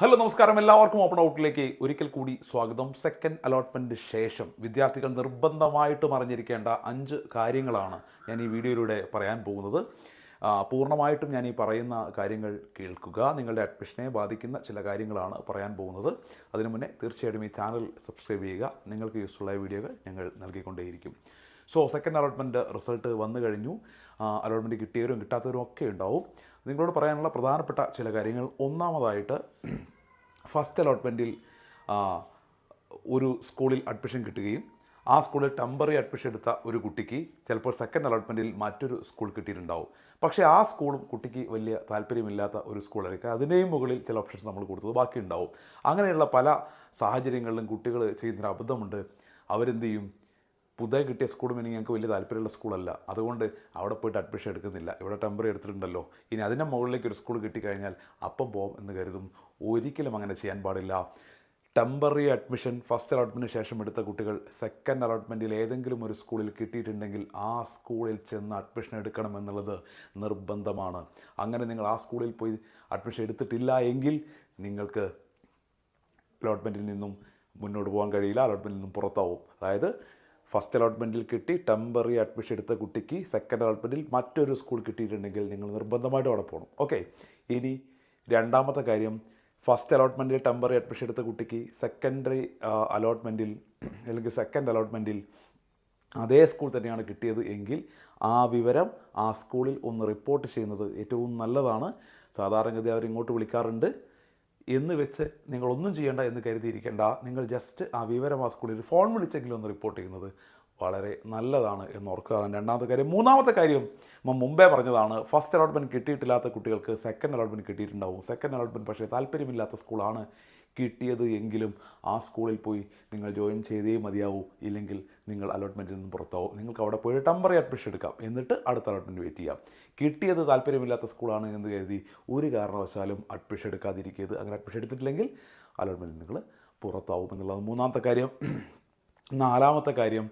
Hello നമസ്കാരം. എല്ലാവർക്കും open ഔട്ടിലേക്ക് ഒരിക്കൽ കൂടി സ്വാഗതം. സെക്കൻഡ് അലോട്ട്മെന്റ് ശേഷം വിദ്യാർത്ഥികൾ നിർബന്ധമായിട്ടും അറിഞ്ഞിരിക്കേണ്ട അഞ്ച് കാര്യങ്ങളാണ് ഞാൻ ഈ വീഡിയോയിലൂടെ പറയാൻ പോകുന്നത്. പൂർണമായിട്ടും ഞാൻ ഈ പറയുന്ന കാര്യങ്ങൾ കേൾക്കുക. നിങ്ങളുടെ അഡ്മിഷനെ ബാധിക്കുന്ന ചില കാര്യങ്ങളാണ് പറയാൻ പോകുന്നത്. അതിനു മുന്നേ തീർച്ചയായിട്ടും ഈ ചാനൽ സബ്സ്ക്രൈബ് ചെയ്യുക. നിങ്ങൾക്ക് യൂസ്ഫുള്ള വീഡിയോകൾ ഞങ്ങൾ നൽകിക്കൊണ്ടേയിരിക്കും. സോ സെക്കൻഡ് അലോട്ട്മെന്റ് റിസൾട്ട് വന്നു കഴിഞ്ഞു. അലോട്ട്മെന്റ് കിട്ടിയവരും കിട്ടാത്തവരും ഒക്കെ ഉണ്ടാവും. നിങ്ങളോട് പറയാനുള്ള പ്രധാനപ്പെട്ട ചില കാര്യങ്ങൾ. ഒന്നാമതായിട്ട് ഫസ്റ്റ് അലോട്ട്മെന്റിൽ ഒരു സ്കൂളിൽ അഡ്മിഷൻ കിട്ടുകയും ആ സ്കൂളിൽ ടെമ്പററി അഡ്മിഷൻ എടുത്ത ഒരു കുട്ടിക്ക് ചിലപ്പോൾ സെക്കൻഡ് അലോട്ട്മെന്റിൽ മറ്റൊരു സ്കൂൾ കിട്ടിയിട്ടുണ്ടാവും. പക്ഷേ ആ സ്കൂളും കുട്ടിക്ക് വലിയ താല്പര്യമില്ലാത്ത ഒരു സ്കൂളായിരിക്കും അതിന്റെയും മുകളിൽ ചില ഓപ്ഷൻസ് നമ്മൾ കൊടുത്തത് ബാക്കിയുണ്ടാവും. അങ്ങനെയുള്ള പല സാഹചര്യങ്ങളിലും കുട്ടികൾ ചെയ്യുന്നൊരു അബദ്ധമുണ്ട്. അവരെന്ത് ചെയ്യും? പുതിയ കിട്ടിയ സ്കൂൾ മീനിങ് ഞങ്ങൾക്ക് വലിയ താല്പര്യമുള്ള സ്കൂളല്ല. അതുകൊണ്ട് അവിടെ പോയിട്ട് അഡ്മിഷൻ എടുക്കുന്നില്ല. ഇവിടെ ടെമ്പററി എടുത്തിട്ടുണ്ടല്ലോ. ഇനി അതിന്റെ മുകളിലേക്ക് ഒരു സ്കൂൾ കിട്ടിക്കഴിഞ്ഞാൽ അപ്പം പോകും എന്ന് കരുതും. ഒരിക്കലും അങ്ങനെ ചെയ്യാൻ പാടില്ല. ടെമ്പററി അഡ്മിഷൻ ഫസ്റ്റ് അലോട്ട്മെന്റിന് ശേഷം എടുത്ത കുട്ടികൾ സെക്കൻഡ് അലോട്ട്മെന്റിൽ ഏതെങ്കിലും ഒരു സ്കൂളിൽ കിട്ടിയിട്ടുണ്ടെങ്കിൽ ആ സ്കൂളിൽ ചെന്ന് അഡ്മിഷൻ എടുക്കണം എന്നുള്ളത് നിർബന്ധമാണ്. അങ്ങനെ നിങ്ങൾ ആ സ്കൂളിൽ പോയി അഡ്മിഷൻ എടുത്തിട്ടില്ല എങ്കിൽ നിങ്ങൾക്ക് അലോട്ട്മെന്റിൽ നിന്നും മുന്നോട്ട് പോകാൻ കഴിയില്ല. അലോട്ട്മെന്റിൽ നിന്നും പുറത്താവും. അതായത് ഫസ്റ്റ് അലോട്ട്മെന്റിൽ കിട്ടി ടെമ്പററി അഡ്മിഷൻ എടുത്ത കുട്ടിക്ക് സെക്കൻഡ് അലോട്ട്മെന്റിൽ മറ്റൊരു സ്കൂൾ കിട്ടിയിട്ടുണ്ടെങ്കിൽ നിങ്ങൾ നിർബന്ധമായിട്ടും അവിടെ പോകണം. ഓക്കെ ഇനി രണ്ടാമത്തെ കാര്യം ഫസ്റ്റ് അലോട്ട്മെന്റിൽ ടെമ്പററി അഡ്മിഷൻ എടുത്ത കുട്ടിക്ക് സെക്കൻഡറി അലോട്ട്മെന്റിൽ അല്ലെങ്കിൽ സെക്കൻഡ് അലോട്ട്മെന്റിൽ അതേ സ്കൂൾ തന്നെയാണ് കിട്ടിയത് എങ്കിൽ ആ വിവരം ആ സ്കൂളിൽ ഒന്ന് റിപ്പോർട്ട് ചെയ്യുന്നത് ഏറ്റവും നല്ലതാണ്. സാധാരണഗതി അവരിങ്ങോട്ട് വിളിക്കാറുണ്ട്. എന്ന് വെച്ച് നിങ്ങളൊന്നും ചെയ്യേണ്ട എന്ന് കരുതിയിരിക്കേണ്ട. നിങ്ങൾ ജസ്റ്റ് ആ വിവരം ആ സ്കൂളിൽ ഫോൺ വിളിച്ചെങ്കിലും ഒന്ന് റിപ്പോർട്ട് ചെയ്യുന്നത് വളരെ നല്ലതാണ് എന്ന് ഓർക്കുക. അതാണ് രണ്ടാമത്തെ കാര്യം. മൂന്നാമത്തെ കാര്യം മുമ്പേ പറഞ്ഞതാണ് ഫസ്റ്റ് അലോട്ട്മെന്റ് കിട്ടിയിട്ടില്ലാത്ത കുട്ടികൾക്ക് സെക്കൻഡ് അലോട്ട്മെന്റ് കിട്ടിയിട്ടുണ്ടാവും. സെക്കൻഡ് അലോട്ട്മെന്റ് പക്ഷേ താല്പര്യമില്ലാത്ത സ്കൂളാണ് കിട്ടിയത് എങ്കിലും ആ സ്കൂളിൽ പോയി നിങ്ങൾ ജോയിൻ ചെയ്തേ മതിയാവൂ. ഇല്ലെങ്കിൽ നിങ്ങൾ അലോട്ട്മെന്റിൽ നിന്ന് പുറത്താവും. നിങ്ങൾക്ക് അവിടെ പോയി ടെമ്പററി അഡ്മിഷൻ എടുക്കാം. എന്നിട്ട് അടുത്ത അലോട്ട്മെന്റ് വെയിറ്റ് ചെയ്യാം. കിട്ടിയത് താല്പര്യമില്ലാത്ത സ്കൂളാണ് എന്ന് കരുതി ഒരു കാരണവശാലും അഡ്മിഷൻ എടുക്കാതിരിക്കരുത്. അങ്ങനെ അഡ്മിഷൻ എടുത്തിട്ടില്ലെങ്കിൽ അലോട്ട്മെന്റിൽ നിങ്ങൾ പുറത്താവും എന്നുള്ളത് മൂന്നാമത്തെ കാര്യം. നാലാമത്തെ കാര്യം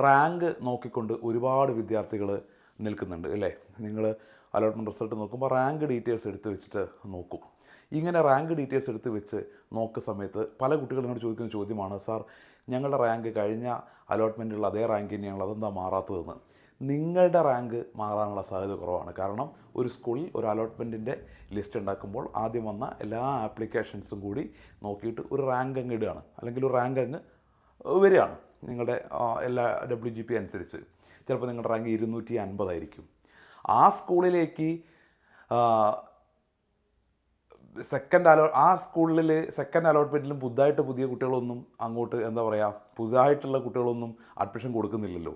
റാങ്ക് നോക്കിക്കൊണ്ട് ഒരുപാട് വിദ്യാർത്ഥികൾ നിൽക്കുന്നുണ്ട് അല്ലേ? നിങ്ങൾ അലോട്ട്മെന്റ് റിസൾട്ട് നോക്കുമ്പോൾ റാങ്ക് ഡീറ്റെയിൽസ് എടുത്ത് വെച്ചിട്ട് നോക്കും. ഇങ്ങനെ റാങ്ക് ഡീറ്റെയിൽസ് എടുത്ത് വെച്ച് നോക്കുന്ന സമയത്ത് പല കുട്ടികളും എന്നോട് ചോദിക്കുന്ന ചോദ്യമാണ് സാർ ഞങ്ങളുടെ റാങ്ക് കഴിഞ്ഞ അലോട്ട്മെന്റുള്ള അതേ റാങ്ക് തന്നെയാണല്ലോ അതെന്താ മാറാത്തതെന്ന്? നിങ്ങളുടെ റാങ്ക് മാറാനുള്ള സാധ്യത കുറവാണ്. കാരണം ഒരു സ്കൂളിൽ ഒരു അലോട്ട്മെന്റിന്റെ ലിസ്റ്റ് ഉണ്ടാക്കുമ്പോൾ ആദ്യം വന്ന എല്ലാ ആപ്ലിക്കേഷൻസും കൂടി നോക്കിയിട്ട് ഒരു റാങ്ക് അങ്ങ് ഇടുകയാണ്. അല്ലെങ്കിൽ ഒരു റാങ്ക് അങ്ങ് വരികയാണ് നിങ്ങളുടെ എല്ലാ ഡബ്ല്യു ജി പി അനുസരിച്ച്. ചിലപ്പോൾ നിങ്ങളുടെ റാങ്ക് ഇരുന്നൂറ്റി അൻപതായിരിക്കും. ആ സ്കൂളിലേക്ക് സെക്കൻഡ് അലോ ആ സ്കൂളിൽ സെക്കൻഡ് അലോട്ട്മെന്റിലും പുതുതായിട്ട് പുതിയ കുട്ടികളൊന്നും അങ്ങോട്ട് എന്താ പറയുക പുതുതായിട്ടുള്ള കുട്ടികളൊന്നും അഡ്മിഷൻ കൊടുക്കുന്നില്ലല്ലോ.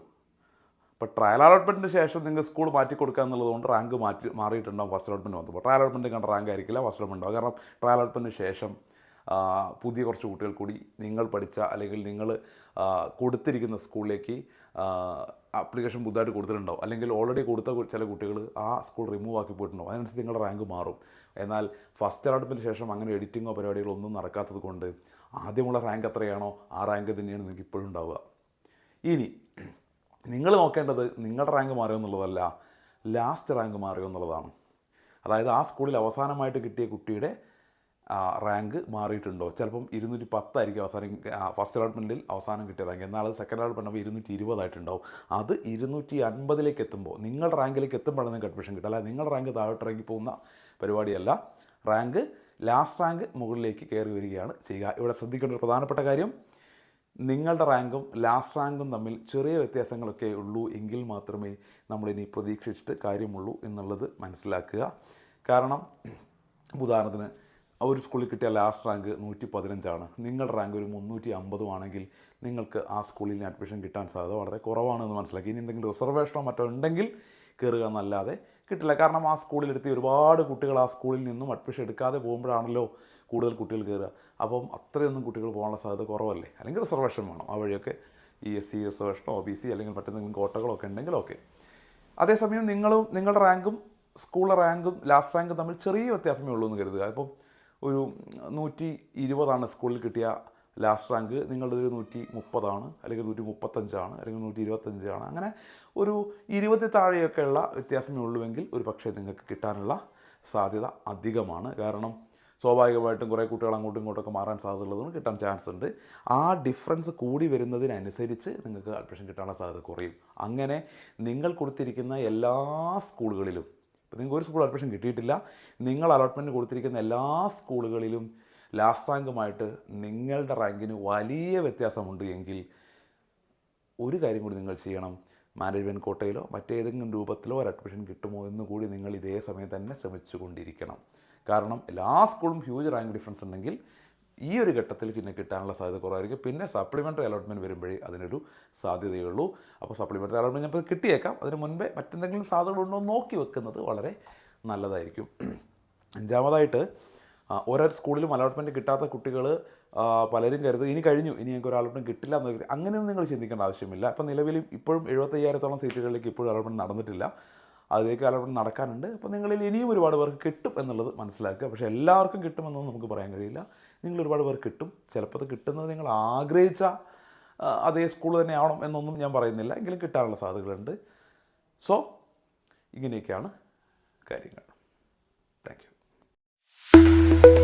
അപ്പോൾ ട്രയൽ അലോട്ട്മെന്റിന് ശേഷം നിങ്ങൾ സ്കൂൾ മാറ്റി കൊടുക്കുക എന്നുള്ളതുകൊണ്ട് റാങ്ക് മാറ്റി മാറിയിട്ടുണ്ടാകും ഫസ്റ്റ് അലോട്ട്മെന്റ് വന്നപ്പോൾ. ട്രയൽ അലോട്ട്മെന്റ് കണ്ട റാങ്ക് ആയിരിക്കില്ല ഫസ്റ്റ് അലോട്ട്മെന്റ് കാരണം ട്രയൽ അലോട്ട്മെന്റിന് ശേഷം പുതിയ കുറച്ച് കുട്ടികൾ കൂടി നിങ്ങൾ പഠിച്ച അല്ലെങ്കിൽ നിങ്ങൾ കൊടുത്തിരിക്കുന്ന സ്കൂളിലേക്ക് അപ്ലിക്കേഷൻ പുതുതായിട്ട് കൊടുത്തിട്ടുണ്ടാവും. അല്ലെങ്കിൽ ഓൾറെഡി കൊടുത്ത ചില കുട്ടികൾ ആ സ്കൂൾ റിമൂവ് ആക്കി പോയിട്ടുണ്ടാവും അതിനനുസരിച്ച് നിങ്ങളുടെ റാങ്ക് മാറും. എന്നാൽ ഫസ്റ്റ് അലോട്ട്മെന്റ് ശേഷം അങ്ങനെ എഡിറ്റിങ്ങോ പരിപാടികളോ ഒന്നും നടക്കാത്തത് കൊണ്ട് ആദ്യമുള്ള റാങ്ക് എത്രയാണോ ആ റാങ്ക് തന്നെയാണ് നിങ്ങൾക്ക് ഇപ്പോഴും ഉണ്ടാവുക. ഇനി നിങ്ങൾ നോക്കേണ്ടത് നിങ്ങളുടെ റാങ്ക് മാറിയോ എന്നുള്ളതല്ല ലാസ്റ്റ് റാങ്ക് മാറിയോ എന്നുള്ളതാണ്. അതായത് ആ സ്കൂളിൽ അവസാനമായിട്ട് കിട്ടിയ കുട്ടിയുടെ റാങ്ക് മാറിയിട്ടുണ്ടോ? ചിലപ്പം ഇരുന്നൂറ്റി പത്തായിരിക്കും അവസാനം ഫസ്റ്റ് അലോട്ട്മെന്റിൽ അവസാനം കിട്ടിയ റാങ്ക് എന്നാൽ അത് സെക്കൻഡ് അലോട്ട്മെന്റ് ഇരുന്നൂറ്റി ഇരുപതായിട്ടുണ്ടാവും അത് ഇരുന്നൂറ്റി അൻപതിലേക്ക് എത്തുമ്പോൾ നിങ്ങളുടെ റാങ്കിലേക്ക് എത്തുമ്പോഴാണ് നിങ്ങൾക്ക് അഡ്മിഷൻ കിട്ടുക അല്ലാതെ നിങ്ങളുടെ റാങ്ക് താഴോട്ട് ഇറങ്ങി പോകുന്ന പരിപാടിയല്ല. റാങ്ക് ലാസ്റ്റ് റാങ്ക് മുകളിലേക്ക് കയറി വരികയാണ് ചെയ്യുക. ഇവിടെ ശ്രദ്ധിക്കേണ്ട ഒരു പ്രധാനപ്പെട്ട കാര്യം നിങ്ങളുടെ റാങ്കും ലാസ്റ്റ് റാങ്കും തമ്മിൽ ചെറിയ വ്യത്യാസങ്ങളൊക്കെ ഉള്ളൂ എങ്കിൽ മാത്രമേ നമ്മളിനി പ്രതീക്ഷിച്ചിട്ട് കാര്യമുള്ളൂ എന്നുള്ളത് മനസ്സിലാക്കുക. കാരണം ഉദാഹരണത്തിന് ആ ഒരു സ്കൂളിൽ കിട്ടിയ ലാസ്റ്റ് റാങ്ക് നൂറ്റി പതിനഞ്ചാണ് നിങ്ങൾ റാങ്ക് ഒരു മുന്നൂറ്റി അമ്പതും ആണെങ്കിൽ നിങ്ങൾക്ക് ആ സ്കൂളിൽ അഡ്മിഷൻ കിട്ടാൻ സാധ്യത വളരെ കുറവാണെന്ന് മനസ്സിലാക്കി. ഇനി എന്തെങ്കിലും റിസർവേഷനോ മറ്റോ ഉണ്ടെങ്കിൽ കയറുക എന്നല്ലാതെ കിട്ടില്ല. കാരണം ആ സ്കൂളിലെടുത്തി ഒരുപാട് കുട്ടികൾ ആ സ്കൂളിൽ നിന്നും അഡ്മിഷൻ എടുക്കാതെ പോകുമ്പോഴാണല്ലോ കൂടുതൽ കുട്ടികൾ കയറുക അപ്പം അത്രയൊന്നും കുട്ടികൾ പോകാനുള്ള സാധ്യത കുറവല്ലേ? അല്ലെങ്കിൽ റിസർവേഷൻ വേണം. ആ വഴിയൊക്കെ ഇ എസ് സി റിസർവേഷനോ ഒ ബി സി അല്ലെങ്കിൽ മറ്റെന്തെങ്കിലും കോട്ടകളൊക്കെ ഉണ്ടെങ്കിൽ ഓക്കെ അതേസമയം നിങ്ങളും നിങ്ങളുടെ റാങ്കും സ്കൂളിലെ റാങ്കും ലാസ്റ്റ് റാങ്കും തമ്മിൽ ചെറിയ വ്യത്യാസമേ ഉള്ളൂ എന്ന് കരുതുക. ഇപ്പം ഒരു നൂറ്റി ഇരുപതാണ് സ്കൂളിൽ കിട്ടിയ ലാസ്റ്റ് റാങ്ക് നിങ്ങളുടെ ഒരു നൂറ്റി മുപ്പതാണ് അല്ലെങ്കിൽ നൂറ്റി മുപ്പത്തഞ്ചാണ് അല്ലെങ്കിൽ നൂറ്റി ഇരുപത്തഞ്ചാണ്. അങ്ങനെ ഒരു ഇരുപത്തി താഴെയൊക്കെയുള്ള വ്യത്യാസമേ ഉള്ളുവെങ്കിൽ ഒരു പക്ഷേ നിങ്ങൾക്ക് കിട്ടാനുള്ള സാധ്യത അധികമാണ്. കാരണം സ്വാഭാവികമായിട്ടും കുറേ കുട്ടികൾ അങ്ങോട്ടും ഇങ്ങോട്ടൊക്കെ മാറാൻ സാധ്യത സാധ്യതയുള്ളതുകൊണ്ട് കിട്ടാൻ ചാൻസ് ഉണ്ട്. ആ ഡിഫറൻസ് കൂടി വരുന്നതിനനുസരിച്ച് നിങ്ങൾക്ക് അഡ്മിഷൻ കിട്ടാനുള്ള സാധ്യത കുറയും. അങ്ങനെ നിങ്ങൾ കൊടുത്തിരിക്കുന്ന എല്ലാ സ്കൂളുകളിലും ഇപ്പോൾ നിങ്ങൾക്ക് ഒരു സ്കൂൾ അഡ്മിഷൻ കിട്ടിയിട്ടില്ല. നിങ്ങൾ അലോട്ട്മെന്റ് കൊടുത്തിരിക്കുന്ന എല്ലാ സ്കൂളുകളിലും ലാസ്റ്റ് റാങ്കുമായിട്ട് നിങ്ങളുടെ റാങ്കിന് വലിയ വ്യത്യാസമുണ്ട് എങ്കിൽ ഒരു കാര്യം കൂടി നിങ്ങൾ ചെയ്യണം. മാനേജ്മെന്റ് കോട്ടയിലോ മറ്റേതെങ്കിലും രൂപത്തിലോ ഒരു അഡ്മിഷൻ കിട്ടുമോ എന്ന് കൂടി നിങ്ങൾ ഇതേ സമയം തന്നെ ശ്രമിച്ചുകൊണ്ടിരിക്കണം. കാരണം എല്ലാ സ്കൂളും ഹ്യൂജ് റാങ്ക് ഡിഫറൻസ് ഉണ്ടെങ്കിൽ ഈ ഒരു ഘട്ടത്തിൽ പിന്നെ കിട്ടാനുള്ള സാധ്യത കുറവായിരിക്കും. പിന്നെ സപ്ലിമെന്ററി അലോട്ട്മെന്റ് വരുമ്പോഴേ അതിനൊരു സാധ്യതയുള്ളൂ. അപ്പോൾ സപ്ലിമെന്ററി അലോട്ട്മെന്റ് ഞാൻ കിട്ടിയേക്കാം. അതിന് മുൻപേ മറ്റെന്തെങ്കിലും സാധ്യതകളുണ്ടോ നോക്കി വെക്കുന്നത് വളരെ നല്ലതായിരിക്കും. അഞ്ചാമതായിട്ട് ഓരോ സ്കൂളിലും അലോട്ട്മെന്റ് കിട്ടാത്ത കുട്ടികൾ പലരും കരുതും ഇനി കഴിഞ്ഞു ഇനി ഞങ്ങൾക്ക് ഒരു അലോട്ട്മെന്റ് കിട്ടില്ല എന്ന്. അങ്ങനെയൊന്നും നിങ്ങൾ ചിന്തിക്കേണ്ട ആവശ്യമില്ല. അപ്പോൾ നിലവിൽ ഇപ്പോഴും എഴുപത്തയ്യായിരത്തോളം സീറ്റുകളിലേക്ക് ഇപ്പോഴും അലോട്ട്മെന്റ് നടന്നിട്ടില്ല. അതിലേക്ക് അലോട്ട്മെന്റ് നടക്കാനുണ്ട്. അപ്പോൾ നിങ്ങളിൽ ഇനിയും ഒരുപാട് പേർക്ക് കിട്ടും എന്നുള്ളത് മനസ്സിലാക്കുക. പക്ഷേ എല്ലാവർക്കും കിട്ടുമെന്നൊന്നും നമുക്ക് പറയാൻ കഴിയില്ല. നിങ്ങൾ ഒരുപാട് പേർ കിട്ടും. ചിലപ്പോൾ അത് കിട്ടുന്നത് നിങ്ങൾ ആഗ്രഹിച്ച അതേ സ്കൂൾ തന്നെ ആവണം എന്നൊന്നും ഞാൻ പറയുന്നില്ല. എങ്കിലും കിട്ടാനുള്ള സാധ്യതകളുണ്ട്. സോ ഇങ്ങനെയൊക്കെയാണ് കാര്യങ്ങൾ. Thank you